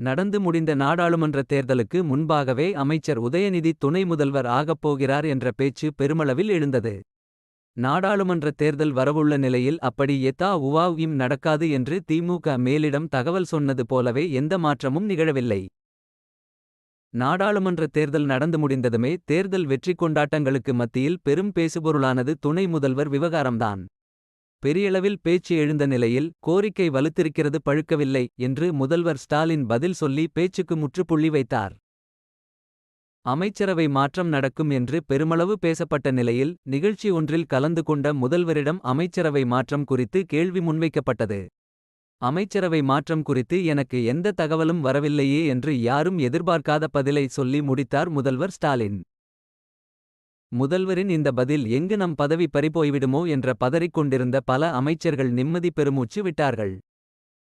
நடந்து முடிந்த நாடாளுமன்ற தேர்தலுக்கு முன்பாகவே அமைச்சர் உதயநிதி துணை முதல்வர் ஆகப் போகிறார் என்ற பேச்சு பெருமளவில் எழுந்தது. நாடாளுமன்ற தேர்தல் வரவுள்ள நிலையில் அப்படி எதா உவாவ் இம் நடக்காது என்று திமுக மேலிடம் தகவல் சொன்னது போலவே எந்த மாற்றமும் நிகழவில்லை. நாடாளுமன்ற தேர்தல் நடந்து முடிந்ததுமே தேர்தல் வெற்றி கொண்டாட்டங்களுக்கு மத்தியில் பெரும் பேசுபொருளானது துணை முதல்வர் விவகாரம்தான். பெரியளவில் பேச்சு எழுந்த நிலையில் கோரிக்கை வலுத்திருக்கிறது பழுக்கவில்லை என்று முதல்வர் ஸ்டாலின் பதில் சொல்லி பேச்சுக்கு முற்றுப்புள்ளி வைத்தார். அமைச்சரவை மாற்றம் நடக்கும் என்று பெருமளவு பேசப்பட்ட நிலையில் நிகழ்ச்சி ஒன்றில் கலந்து கொண்ட முதல்வரிடம் அமைச்சரவை மாற்றம் குறித்து கேள்வி முன்வைக்கப்பட்டது. அமைச்சரவை மாற்றம் குறித்து எனக்கு எந்த தகவலும் வரவில்லையே என்று யாரும் எதிர்பார்க்காத பதிலை சொல்லி முடித்தார் முதல்வர் ஸ்டாலின். முதல்வரின் இந்த பதில் எங்கு நம் பதவி பறிபோய்விடுமோ என்ற பதறிக் கொண்டிருந்த பல அமைச்சர்கள் நிம்மதி பெருமூச்சு விட்டார்கள்.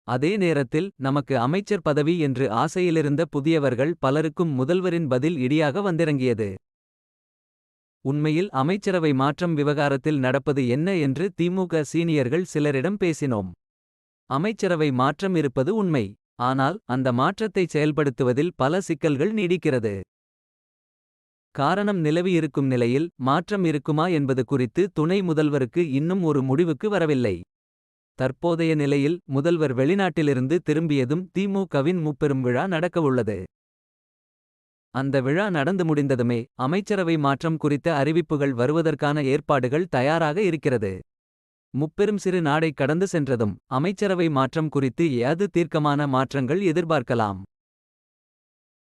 அதே நேரத்தில் நமக்கு அமைச்சர் பதவி என்று ஆசையிலிருந்த புதியவர்கள் பலருக்கும் முதல்வரின் பதில் இடியாக வந்திறங்கியது. உண்மையில் அமைச்சரவை மாற்றம் விவகாரத்தில் நடப்பது என்ன என்று திமுக சீனியர்கள் சிலரிடம் பேசினோம். அமைச்சரவை மாற்றம் இருப்பது உண்மை. ஆனால் அந்த மாற்றத்தை செயல்படுத்துவதில் பல சிக்கல்கள் நீடிக்கிறது. காரணம் நிலவியிருக்கும் நிலையில் மாற்றம் இருக்குமா என்பது குறித்து துணை முதல்வருக்கு இன்னும் ஒரு முடிவுக்கு வரவில்லை. தற்போதைய நிலையில் முதல்வர் வெளிநாட்டிலிருந்து திரும்பியதும் திமுகவின் முப்பெரும் விழா நடக்கவுள்ளது. அந்த விழா நடந்து முடிந்ததுமே அமைச்சரவை மாற்றம் குறித்த அறிவிப்புகள் வருவதற்கான ஏற்பாடுகள் தயாராக இருக்கிறது. முப்பெரும் சிறு நாடை கடந்து சென்றதும் அமைச்சரவை மாற்றம் குறித்து ஏது தீர்க்கமான மாற்றங்கள் எதிர்பார்க்கலாம்.